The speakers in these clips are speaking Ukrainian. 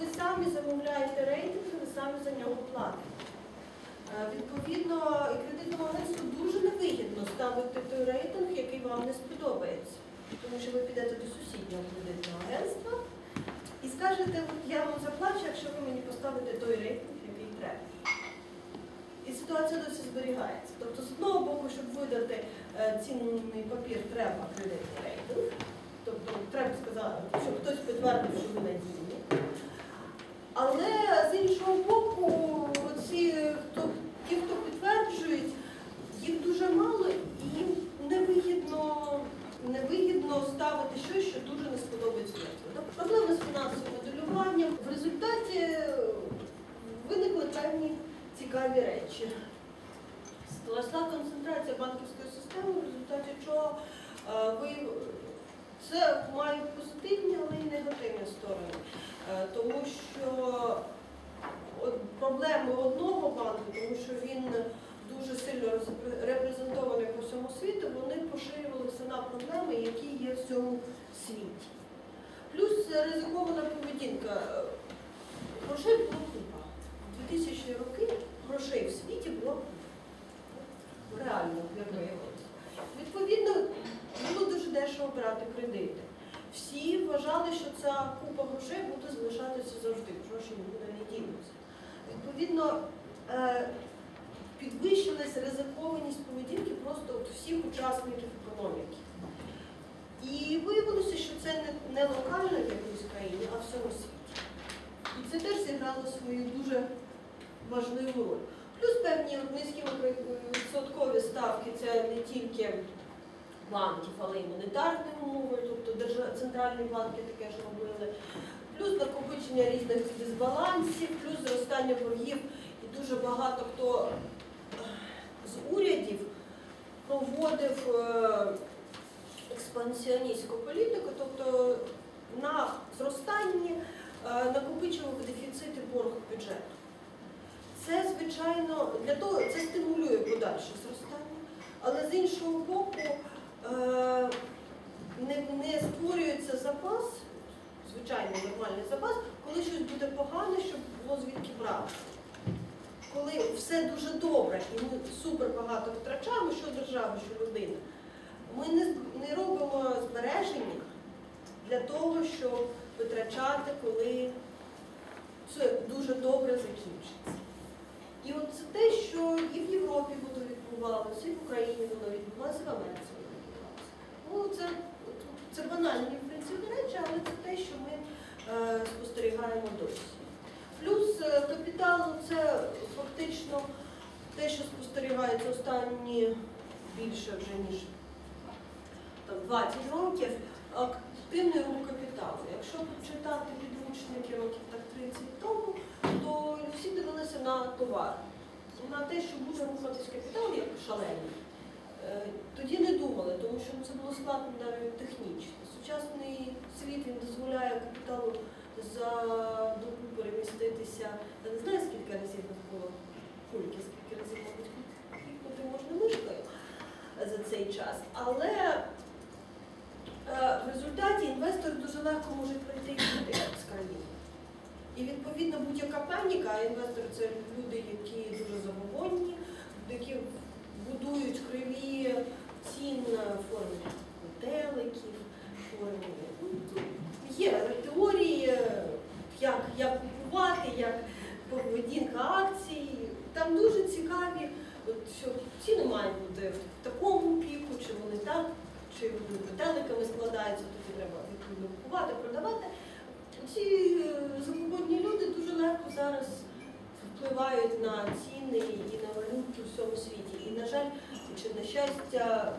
ви самі замовляєте рейтинг, ви самі за нього платите. Е, Відповідно, і кредитному агентству дуже невигідно ставити той рейтинг, який вам не сподобається. Тому що ви підете до сусіднього кредитного агентства і скажете, я вам заплачу, якщо ви мені поставите той рейтинг, який треба. І ситуація досі зберігається. Тобто, з одного боку, щоб видати е, цінний папір, треба кредитний рейтинг. Тобто треба сказати, щоб хтось підтвердив, що ви надійні. Але з іншого боку, ці, хто, ті, хто підтверджують, їх дуже мало і їм невигідно, невигідно ставити щось, що дуже не сподобається. Тобто Проблеми з фінансовим моделюванням. В результаті е, виникли певні цікаві речі. Росла концентрація банківської системи, в результаті чого е, ви це має позитивні, але й негативні сторони. Е, Тому що проблеми одного банку, тому що він дуже сильно репрезентований по всьому світу, вони поширювалися на проблеми, які є в цьому світі. Плюс ризикована поведінка. Е, Грошей було купа. В 2000 роки грошей в світі було купа. Реально, як виявилося. Відповідно, було дуже дешево брати кредити. Всі вважали, що ця купа грошей буде залишатися завжди, гроші нікуди не дінуться. Відповідно, е, підвищилась ризикованість поведінки просто от всіх учасників економіки. І виявилося, що це не, локально в якійсь країні, а в всьому. І це теж зіграло свою дуже важливу роль. Плюс певні низькі відсоткові ставки це не тільки банків, але й монетарні умови, тобто центральні банки таке ж робили, плюс накопичення різних дисбалансів, плюс зростання боргів. І дуже багато хто е, з урядів проводив е, експансіоністську політику, тобто на зростанні е, накопичував дефіцити борг бюджету. Це, звичайно, для того це стимулює подальше зростання, але з іншого боку не, не створюється запас, звичайний нормальний запас, коли щось буде погане, щоб було звідки брати. Коли все дуже добре і ми супер багато втрачаємо, що держава, що людина, ми не, не робимо збереження для того, щоб витрачати, коли це дуже добре закінчиться. І от це те, що і в Європі воно відбувалося, і в Україні воно відбувалося, і в Америці. Ну, це, це банальні в принципі речі, але це те, що ми е, спостерігаємо досі. Плюс е, капітал це фактично те, що спостерігається останні більше вже ніж там, 20 років, активний рух капіталу. Якщо почитати підручники років так 30 тому, то всі дивилися на товар, на те, що буде рухатись капітал як шалений. Е, Тоді не думали, тому що це було складно навіть технічно. Сучасний світ він дозволяє капіталу за добу переміститися. Я не знаю, скільки разів нас було кульки, скільки разів, мабуть, клікнути можна мишкою за цей час. Але е, в результаті інвестори дуже легко можуть прийти і з країни. І відповідно будь-яка паніка, а інвестори це люди, які дуже забобонні, які будують криві цін в формі метеликів, формі. ну, Є теорії, як, як купувати, як поведінка акцій. Там дуже цікаві, от, що ціни мають бути в такому піку, чи вони так, чи метеликами складаються, тоді треба відповідно купувати, продавати. Ці е, забобонні люди дуже легко зараз впливають на ціни і на валюту в всьому світі. І, на жаль, чи на щастя,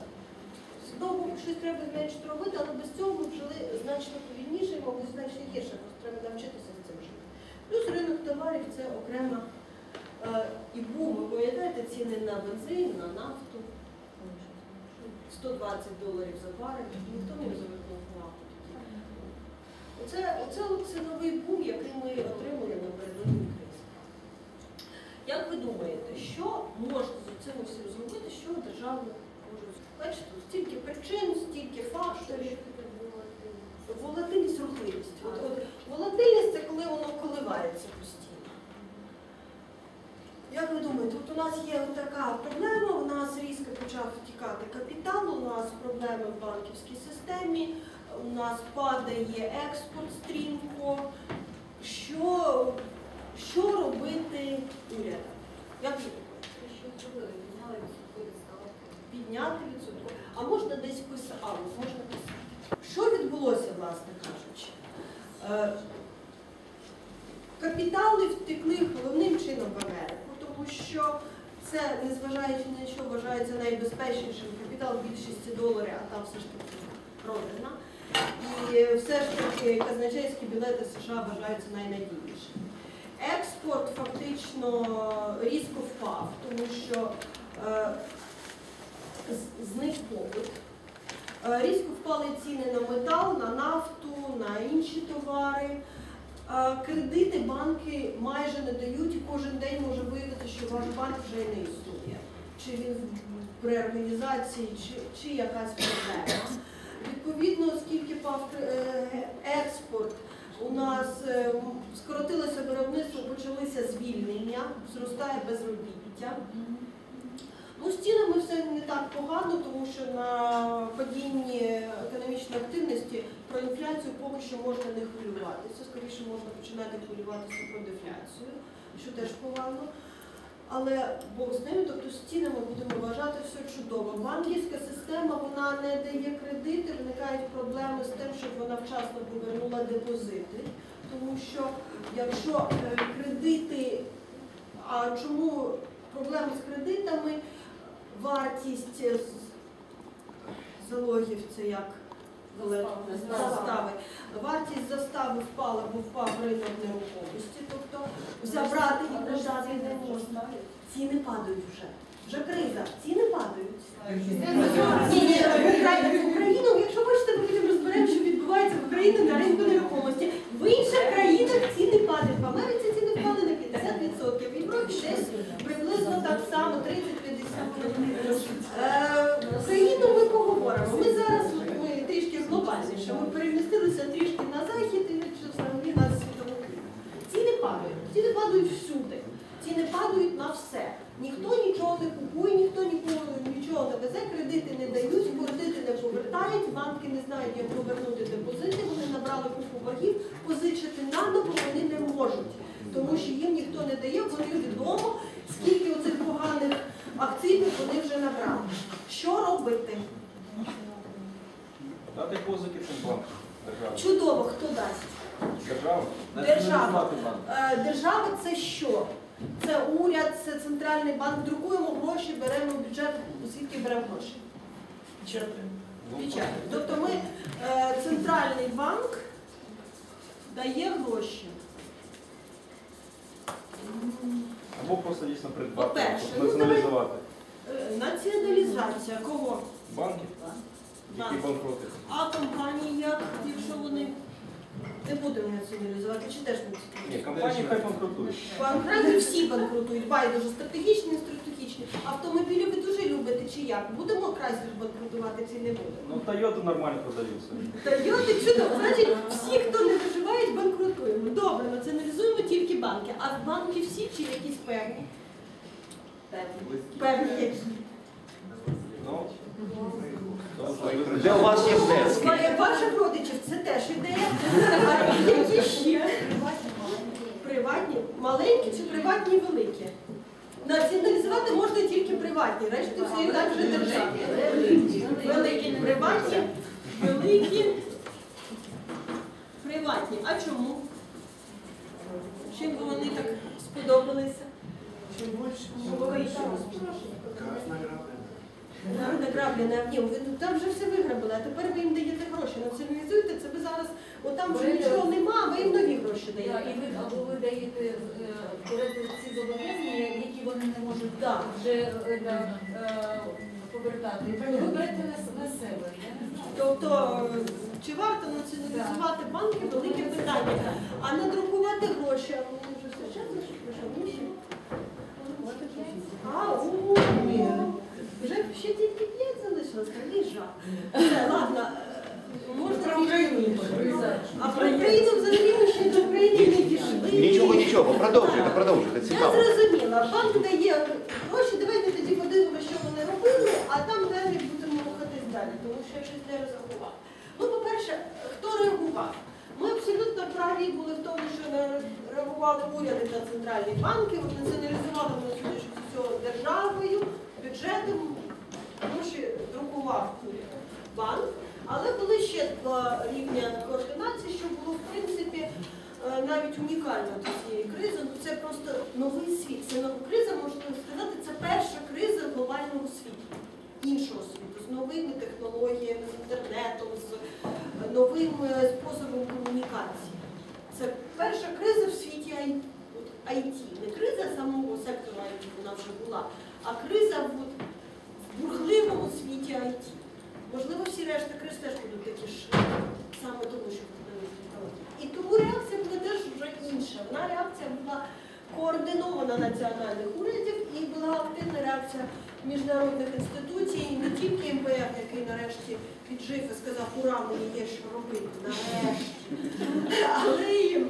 знову щось треба зменшити робити, але без цього ми жили значно повільніше, і, мабуть, значно гірше, просто треба навчитися з цим жити. Плюс ринок товарів це окрема е, і бум. Ви пам'ятаєте ціни на бензин, на нафту. 120 доларів за барель, ніхто не звернув увагу. тоді. Оце, оце, оце новий бум, який ми отримуємо напередодні. Як ви думаєте, що можна з цим всім зробити, що держава може Бачите, стільки причин, стільки факторів. Волатильність, рухливість. От, от, Волатильність це коли воно коливається постійно. Як ви думаєте, от у нас є така проблема, у нас різко почав втікати капітал, у нас проблеми в банківській системі, у нас падає експорт стрімко. Що що робити урядом? Як ви думаєте? Підняти відсоток. А можна десь писати, а можна писати. Що відбулося, власне кажучи? Е, Капітали втекли головним чином в Америку, тому що це, незважаючи на що, вважається найбезпечнішим капітал більшості доларів, а там все ж таки родина. І все ж таки казначейські білети США вважаються найнадійнішими. Експорт фактично різко впав, тому що е, зник попит. Е, Різко впали ціни на метал, на нафту, на інші товари. Е, Кредити банки майже не дають, і кожен день може виявити, що ваш банк вже не існує. Чи він в реорганізації, чи, чи якась проблема. Відповідно, оскільки пав експорт, у нас е, скоротилося виробництво, почалися звільнення, зростає безробіття. Ну, з цінами все не так погано, тому що на падінні економічної активності про інфляцію поки що можна не хвилюватися. Скоріше можна починати хвилюватися про дефляцію, що теж погано. Але Бог з ними, тобто з цінами будемо вважати все чудово. Банківська система вона не дає кредити, виникають проблеми з тим, щоб вона вчасно повернула депозити. Тому що якщо е, кредити, а чому проблеми з кредитами? Вартість залогів це як. Застави. Вартість застави впала, бо впав ринок нерухомості, тобто забрати і продати не можна. Ціни падають вже. Вже криза, ціни падають. Україну, якщо хочете, ми потім розберемо, що відбувається в Україні на ринку нерухомості. В інших країнах ціни падають. В Америці ціни впали на 50%, в Європі десь приблизно так само 30-50%. Ціни падають всюди. Ціни падають на все. Ніхто нічого не купує, ніхто нікого нічого не везе, кредити не дають, кредити не повертають, банки не знають, як повернути депозити, вони набрали купу боргів, позичити наново вони не можуть, тому що їм ніхто не дає, вони відомо, скільки оцих поганих активів вони вже набрали. Що робити? Дати позики цим банкам. Чудово, хто дасть? Держава? Держава. Е, Держава це що? Це уряд, це центральний банк. Друкуємо гроші, беремо бюджет, звідки беремо гроші? Ну, Печать. Тобто ми е, центральний банк дає гроші. Або просто дійсно придбати, ну, націоналізувати Е, Націоналізація кого? банки, які банкроти. А компанії як, якщо вони не будемо націоналізувати, чи теж не Ні, компанії хай банкротують. Банкрати всі банкрутують, байдуже, стратегічні, не стратегічні. Автомобілі ви дуже любите чи як? Будемо Chrysler банкрутувати чи не будемо? Ну, Toyota нормально продаються. Тойоти чудово, значить всі, хто не виживають, банкрутуємо. Добре, націоналізуємо тільки банки. А банки всі чи якісь певні? Певні які. Ну, добре. Де у вас є внески? Ва- Ваших родичів теж ідея. А які ще? Приватні, маленькі чи приватні великі? Націоналізувати можна тільки приватні, решти все і так вже державні. Великі, приватні, великі, приватні. А чому? Чим би вони так сподобалися? Нам награблене, ні, ви там вже все виграбили, а тепер ви їм даєте гроші. Націоналізуйте, це ви зараз, от там вже нічого нема, а ви їм нові гроші Да, даєте. І ви або ви даєте е, берете ці зобов'язання, які вони не можуть Так. вже е, да, е, повертати. Ви берете на, с- на себе. Тобто, е, чи варто націоналізувати банки, велике питання. А надрукувати гроші, що нас жах. Все, ладно, можна пішли. Ну, а про Україну взагалі ми ще до України не пішли. Нічого, нічого, продовжуйте, продовжуйте. Я зрозуміла, банк дає гроші, давайте тоді подивимося, що вони робили, а там далі будемо рухатись далі, тому що я щось не розрахував. Ну, по-перше, хто реагував? Ми абсолютно праві були в тому, що реагували уряди та центральні банки, вони націоналізували в нас всю державою, бюджетом, гроші друкував банк. Але були ще два рівня координації, що було в принципі е, навіть унікально до цієї кризи. Ну, Це просто новий світ. Це нова криза, можна сказати, це перша криза в глобальному світі, іншого світу, з новими технологіями, з інтернетом, з новим е, способом комунікації. Це перша криза в світі IT. Не криза самого сектору IT, вона вже була, а криза бурхливому світі IT. Можливо, всі решта криз теж будуть такі ж, саме тому, що І тому реакція була теж вже інша. Вона реакція була координована національних урядів і була активна реакція міжнародних інституцій, не тільки МВФ, який нарешті піджив і сказав, ура, мені є що робити, нарешті. Але і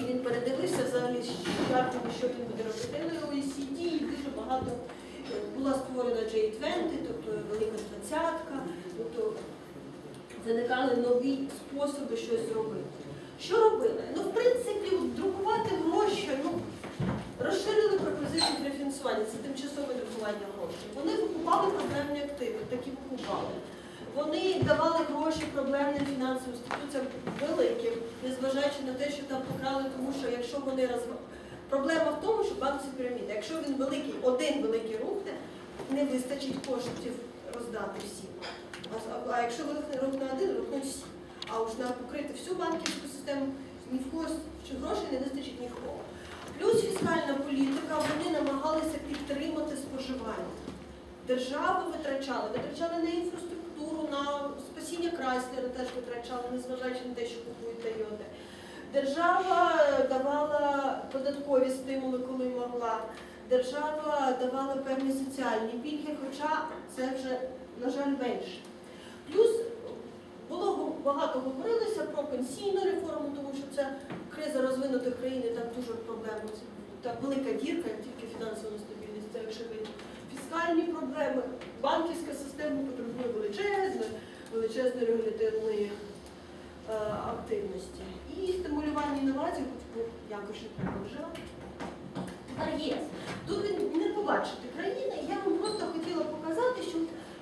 і він передивився взагалі, що він буде робити на OECD, і дуже багато була створена J20, тобто велика двадцятка, тобто виникали нові способи щось зробити. Що робили? Ну, в принципі, друкувати гроші, ну, розширили пропозицію для фінансування, це тимчасове друкування грошей. Вони викупали проблемні активи, такі викупали. Вони давали гроші проблемним фінансовим інституціям великим, незважаючи на те, що там покрали, тому що якщо вони роз... Проблема в тому, що банк це піраміда. Якщо він великий, один великий не вистачить коштів роздати всім. А, якщо рух на один, рухнуть всі. А уж на покрити всю банківську систему ні в когось чи грошей не вистачить нікого. Плюс фіскальна політика, вони намагалися підтримати споживання. Держава витрачала, витрачали на інфраструктуру, на спасіння Крайслера теж витрачали, незважаючи на те, що купують Тойоти. Держава е, давала податкові стимули, коли могла. Держава давала певні соціальні пільги, хоча це вже, на жаль, менше. Плюс було багато говорилося про пенсійну реформу, тому що це криза розвинутих країн, і там дуже проблема. Так велика дірка, тільки фінансова нестабільність, це очевидно. Фіскальні проблеми, банківська система потребує величезної, величезної регуляторної е, активності. І стимулювання інновацій, хоч якось ще. ЄС. Тут ви не побачите країни, я вам просто хотіла показати, що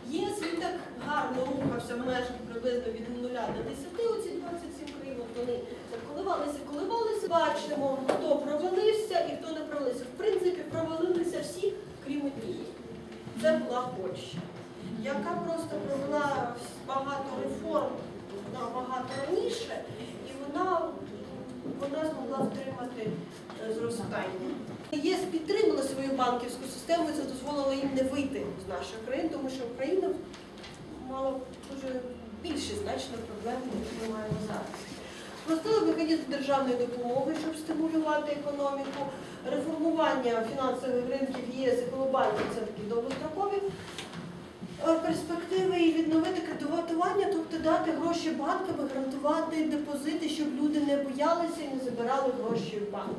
ЄС він так гарно рухався в межах приблизно від 0 до 10, оці 27 країн, вони коливалися, коливалися. Бачимо, хто провалився і хто не провалився. В принципі, провалилися всі, крім однієї. Це була Польща, яка просто провела багато реформ набагато раніше, і вона, вона змогла втримати е, зростання. ЄС підтримала свою банківську систему, і це дозволило їм не вийти з нашої країни, тому що Україна мала дуже більші значно проблеми, ніж ми маємо зараз. Спростили механізм державної допомоги, щоб стимулювати економіку, реформування фінансових ринків ЄС і глобальні це такі довгострокові перспективи і відновити кредитування, тобто дати гроші банкам, гарантувати депозити, щоб люди не боялися і не забирали гроші в банк.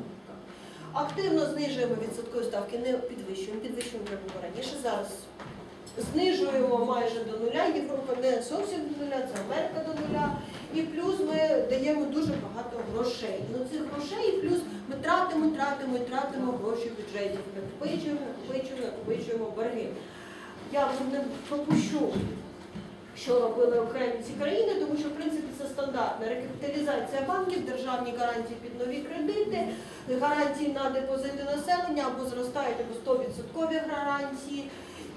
Активно знижуємо відсоткові ставки, не підвищуємо, підвищуємо вже було раніше. Зараз знижуємо майже до нуля, Європа не зовсім до нуля, це Америка до нуля. І плюс ми даємо дуже багато грошей. Ну цих грошей, плюс ми тратимо, тратимо і тратимо гроші в бюджеті. Накопичуємо, накопичуємо, накопичуємо борги. Я не пропущу, що робили окремі ці країни, тому що в принципі це стандартна рекапіталізація банків, державні гарантії під нові кредити, гарантії на депозити населення або зростають або 100% гарантії.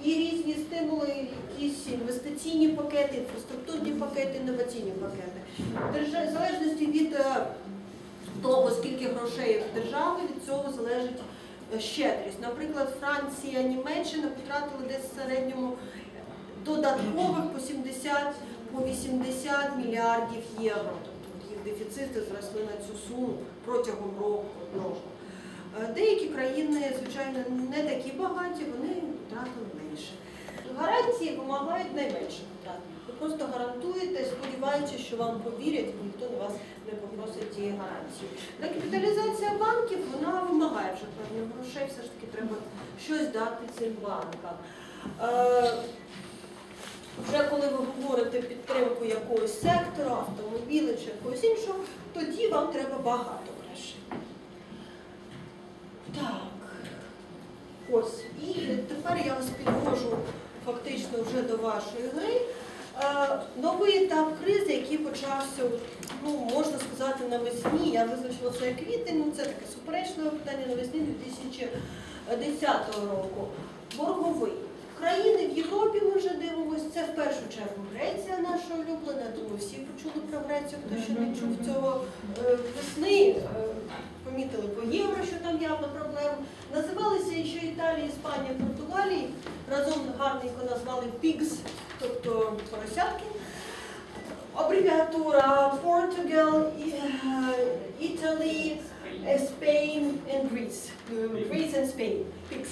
І різні стимули, якісь інвестиційні пакети, інфраструктурні пакети, інноваційні пакети. В залежності від е, того, скільки грошей в держави, від цього залежить е, щедрість. Наприклад, Франція, Німеччина потратили десь в середньому додаткових по 70 по 80 мільярдів євро. Тобто їх дефіцити зросли на цю суму протягом року одного. Е, Деякі країни, звичайно, не такі багаті, вони втратили менше. Гарантії вимагають найменше втрат. Ви просто гарантуєте, сподіваючись, що вам повірять, і ніхто на вас не попросить цієї гарантії. Рекапіталізація банків вона вимагає вже певних грошей, все ж таки треба щось дати цим банкам. Вже коли ви говорите підтримку якогось сектору, автомобіля чи якогось іншого, тоді вам треба багато грошей. Так. Ось. І тепер я вас підвожу фактично вже до вашої гри. Е, Новий етап кризи, який почався, ну можна сказати, навесні. Я визначила це як квітень, ну це таке суперечне питання навесні 2010 року. Борговий. Країни в Європі ми вже дивимося. Це в першу чергу Греція, наша улюблена. Думаю, всі почули про Грецію, хто ще не чув цього Е, весни. е, Помітили по євро, що там явна проблема. Називалися ще Італія, Іспанія, Португалія. Разом гарненько назвали PIGS, тобто поросятки. Абревіатура Portugal, Italy, Spain and Greece. Greece and Spain. PIGS.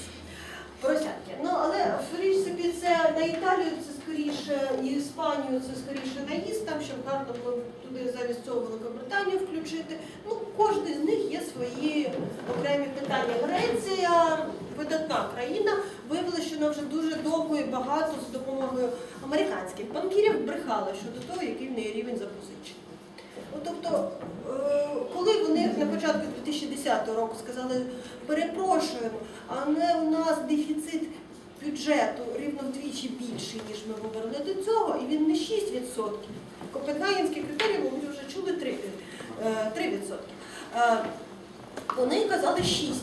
Поросятки. Ну, але в принципі це на Італію це скоріше, і Іспанію це скоріше наїзд, там щоб гарно було туди замість цього Великобританію включити. Ну, кожен з них є свої окремі питання. Греція видатна країна, виявилося, що вона вже дуже довго і багато з допомогою американських банкірів брехала щодо того, який в неї рівень запозичень. Ну, тобто, е, коли вони на початку 2010 року сказали, перепрошуємо, але у нас дефіцит бюджету рівно вдвічі більший, ніж ми говорили до цього, і він не 6%. Копенгагенські критерії, ви вже чули 3%. е, 3%. Е, Вони казали 6.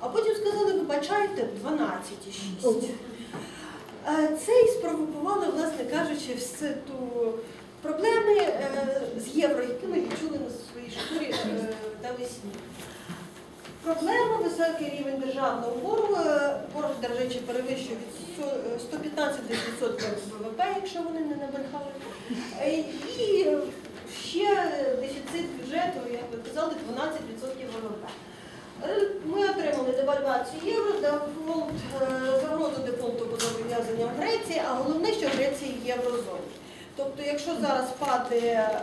А потім сказали, вибачайте, 12,6. Е, Це і спровокувало, власне кажучи, всю ту проблеми е, з євро, які ми відчули на своїй шкурі е, навесні. Проблема високий рівень державного боргу. Е, Борг, до речі, перевищує від сто- е, 115% ВВП, якщо вони не набрехали. Е, І ще дефіцит бюджету, як ви казали, 12% ВВП. Е, Ми отримали девальвацію євро, е, загрозу дефолту по зобов'язанням Греції, а головне, що Греція є в єврозоні. Тобто, якщо зараз падає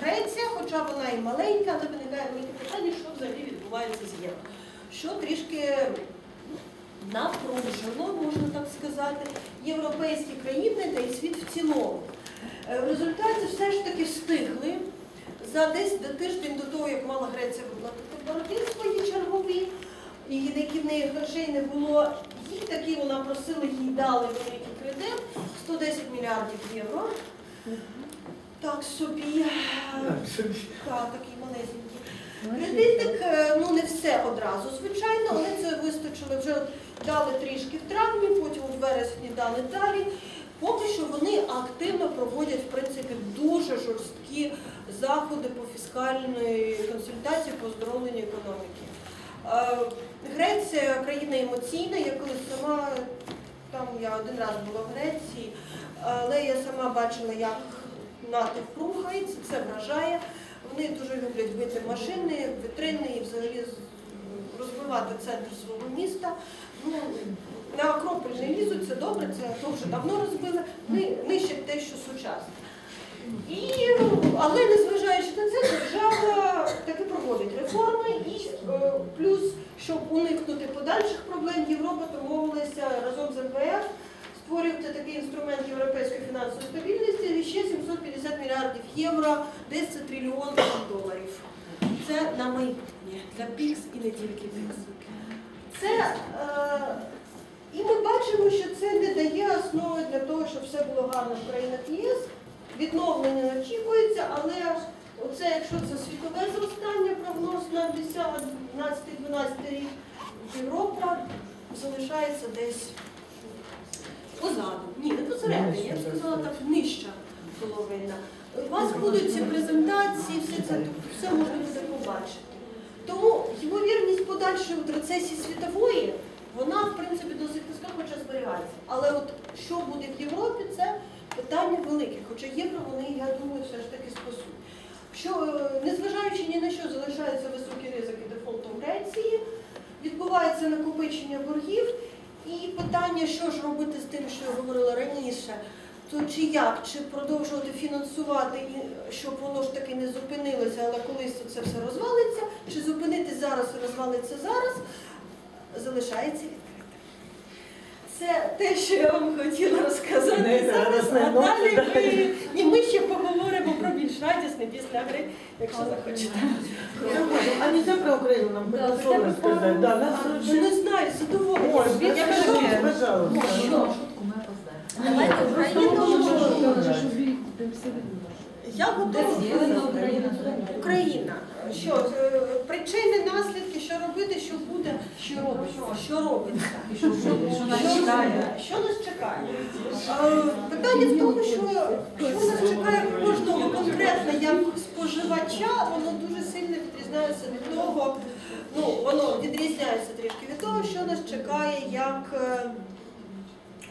Греція, хоча вона і маленька, але виникає велике питання, що взагалі відбувається з євро. Що трішки напружено, можна так сказати, європейські країни та й світ в цілому. Е, В результаті все ж таки встигли за десь до тиждень до того, як мала Греція виплатити борги свої чергові, і які в неї грошей не було, їх таки вона просила, їй дали великий кредит 110 мільярдів євро. Так собі, так, такий малесенький. Кредитик, е, ну не все одразу, звичайно, але це вистачило вже дали трішки в травні, потім у вересні дали далі. Поки що вони активно проводять в принципі дуже жорсткі заходи по фіскальної консультації по оздоровленню економіки. Е, Греція країна емоційна, я коли сама там я один раз була в Греції, але я сама бачила, як натовп рухається, це вражає. Вони дуже люблять бити машини, вітрини і взагалі розбивати центр свого міста. Ну, на Акрополь не лізуть, це добре, це то вже давно розбили, Ни- нищать те, що сучасне. І, але незважаючи на це, держава таки проводить реформи і е, плюс, щоб уникнути подальших проблем, Європа домовилася разом з МВФ створювати такий інструмент європейської фінансової стабільності ще 750 мільярдів євро, десь це трильйон доларів. Це на майбутнє для ПІКС і не тільки ПІКС. Це е, і ми бачимо, що це не дає основи для того, щоб все було гарно в країнах ЄС. Відновлення очікується, але оце, якщо це світове зростання, прогноз на 10-12 рік, Європа залишається десь позаду. Ні, не посередині, я б сказала так, нижча половина. У вас будуть ці презентації, все це все можна буде побачити. Тому ймовірність подальшої от рецесії світової, вона в принципі досить низька, хоча зберігається. Але от що буде в Європі, це питання велике. Хоча євро вони, я думаю, все ж таки спасуть. Що, е, незважаючи ні на що, залишаються високі ризики дефолту в Греції, відбувається накопичення боргів, і питання, що ж робити з тим, що я говорила раніше, то чи як, чи продовжувати фінансувати, щоб воно ж таки не зупинилося, але колись це все розвалиться, чи зупинити зараз і розвалиться зараз, залишається. Це те, що я вам хотіла розказати Не, зараз. радісне А далі да. ми, ні, ми ще поговоримо про більш радісне після гри, якщо захочете. А нельзя про Украину нам слово Да, нас Ну, не знаю, задоволена. Ой, Я я кажу, пожалуйста. Шутку ми опоздаємо. Давайте Україну. Я готова. Україна. Україна. Що е, причини, наслідки, що робити, що буде, що робиться, що робиться. Що нас чекає? Що нас чекає? Е, Питання в тому, що що нас чекає кожного конкретно як споживача, воно дуже сильно відрізняється від того, ну воно відрізняється трішки від того, що нас чекає як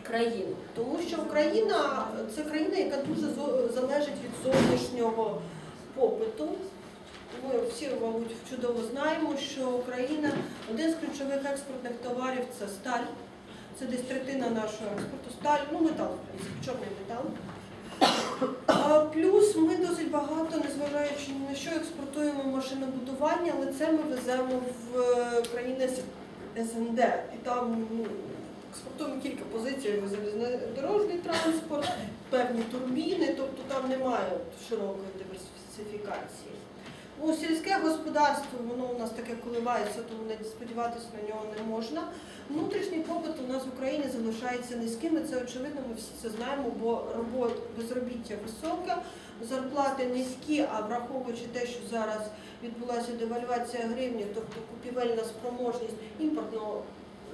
країну. Тому що Україна це країна, яка дуже залежить від зовнішнього попиту. Ми всі, мабуть, чудово знаємо, що Україна один з ключових експортних товарів це сталь. Це десь третина нашого експорту. Сталь, ну метал, чорний метал. А, Плюс ми досить багато, незважаючи на що, експортуємо машинобудування, але це ми веземо в е, країни СНД. І там ну, експортуємо позицій, залізнодорожній транспорт, певні турбіни, тобто там немає широкої диверсифікації. Ну, сільське господарство, воно у нас таке коливається, тому не сподіватися на нього не можна. Внутрішній попит у нас в Україні залишається низьким, і це очевидно, ми всі це знаємо, бо робот, безробіття високе, зарплати низькі, а враховуючи те, що зараз відбулася девальвація гривні, тобто купівельна спроможність імпортного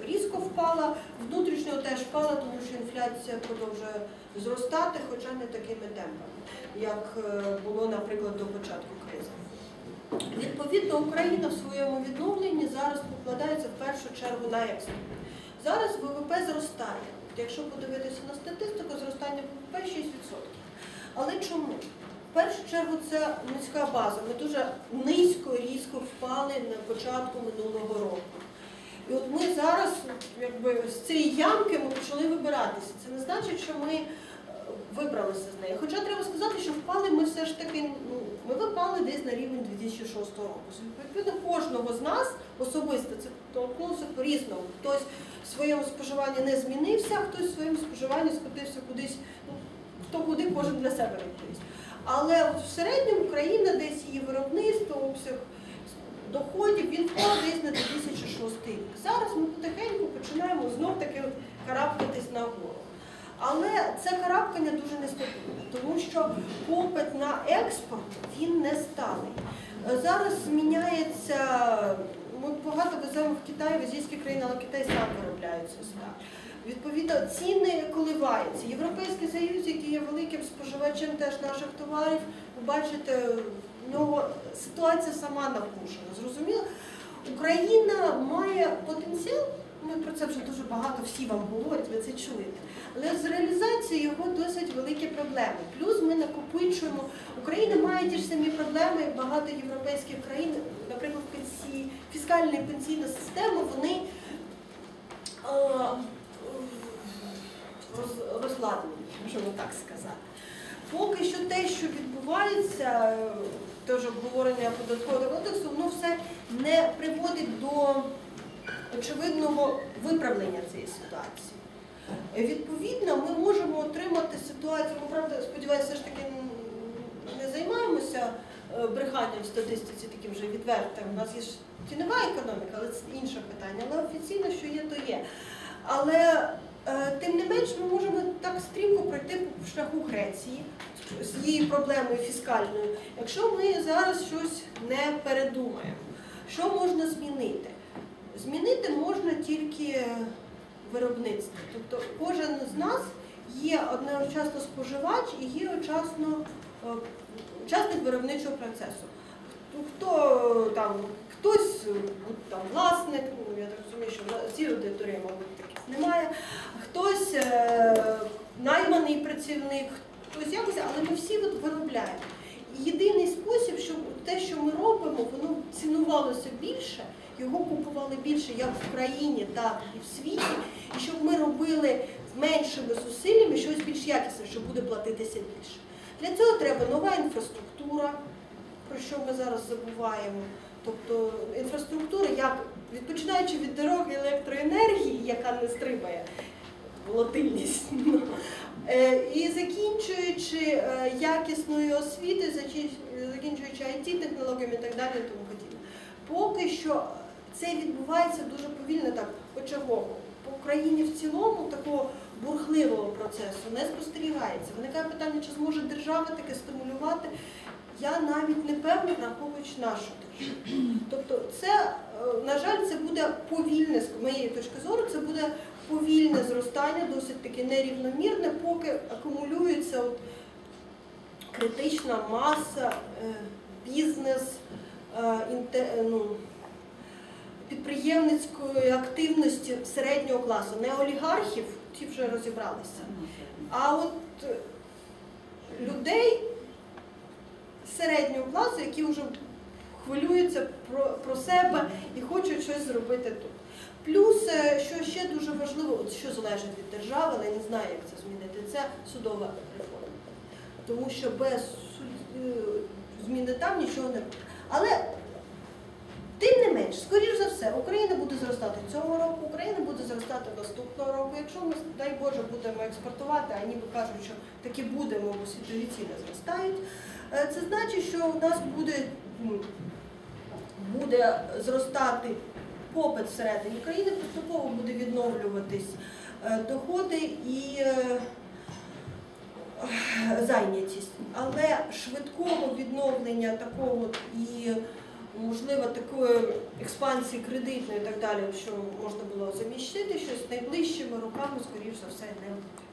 різко впала, внутрішнього теж впала, тому що інфляція продовжує зростати, хоча не такими темпами, як е, було, наприклад, до початку кризи. Відповідно, Україна в своєму відновленні зараз покладається в першу чергу на експорт. Зараз ВВП зростає. Якщо подивитися на статистику, зростання ВВП 6%. Але чому? В першу чергу це низька база. Ми дуже низько, різко впали на початку минулого року. І от ми зараз, якби з цієї ямки ми почали вибиратися. Це не значить, що ми е, вибралися з неї. Хоча треба сказати, що впали ми все ж таки, ну, ми випали десь на рівень 2006 року. Відповідно, кожного з нас особисто це торкнувся по-різному. Хтось в своєму споживанні не змінився, хтось в своєму споживанні скотився кудись, ну, хто куди кожен для себе відповість. Але от в середньому країна десь її виробництво, обсяг доходів, він впав десь на 2006 рік. Зараз ми потихеньку починаємо знов таки от карабкатись нагору. Але це карабкання дуже нестабільне, тому що попит на експорт він не сталий. Зараз зміняється, ми багато веземо в Китай, в азійські країни, але Китай сам виробляє цю сталь. Відповідно, ціни коливаються. Європейський Союз, який є великим споживачем теж наших товарів, ви бачите, в нього ситуація сама напружена. Зрозуміло? Україна має потенціал, ми про це вже дуже багато всі вам говорять, ви це чуєте. Але з реалізацією його досить великі проблеми. Плюс ми накопичуємо. Україна має ті ж самі проблеми, як багато європейських країн, наприклад, пенсії, фіскальна і пенсійна система, вони роз- розладнені, можемо так сказати. Поки що те, що відбувається, теж обговорення податкового кодексу, воно все не приводить до очевидного виправлення цієї ситуації. Е, Відповідно, ми можемо отримати ситуацію, ми правда, сподіваюся, все ж таки не займаємося е, бреханням в статистиці таким вже відвертим. У нас є ж тінова економіка, але це інше питання. Але офіційно, що є, то є. Але е, тим не менш ми можемо так стрімко пройти по шляху Греції з її проблемою фіскальною, якщо ми зараз щось не передумаємо. Що можна змінити? Змінити можна тільки виробництво. Тобто кожен з нас є одночасно споживач і є одночасно е, учасник виробничого процесу. Хто там, хтось е, там власник, ну я так розумію, що цій аудиторії, мабуть, таких немає, хтось е, найманий працівник, хтось якось, але ми всі от виробляємо. І єдиний спосіб, щоб те, що ми робимо, воно цінувалося більше, його купували більше як в країні, так і в світі, і щоб ми робили з меншими зусиллями щось більш якісне, що буде платитися більше. Для цього треба нова інфраструктура, про що ми зараз забуваємо. Тобто інфраструктура, як від- починаючи від дороги електроенергії, яка не стрибає, волатильність. Е, І закінчуючи е, якісною освітою, закінчуючи it технологіями і так далі, тому подібне. Поки що це відбувається дуже повільно, так почергово. По Україні в цілому такого бурхливого процесу не спостерігається. Виникає питання, чи зможе держава таке стимулювати. Я навіть не певна, враховуючи нашу державу. Тобто, це, е, на жаль, це буде повільне, з моєї точки зору, це буде повільне зростання, досить таки нерівномірне, поки акумулюється от критична маса, е, бізнес, е, ну, підприємницької активності середнього класу, не олігархів, ті вже розібралися, а от людей середнього класу, які вже хвилюються про, про себе і хочуть щось зробити тут. Плюс, е, що ще дуже важливо, от що залежить від держави, але я не знаю, як це змінити, це судова реформа. Тому що без е, зміни там нічого не буде. Але тим не менш, скоріш за все, Україна буде зростати цього року, Україна буде зростати наступного року. Якщо ми, дай Боже, будемо експортувати, а ніби кажуть, що таки будемо, бо світові ціни зростають, це значить, що у нас буде, буде зростати попит всередині країни, поступово буде відновлюватись е, доходи і е, зайнятість. Але швидкого відновлення такого і можливо такої експансії кредитної і так далі, що можна було заміщити щось найближчими роками, скоріш за все, не буде.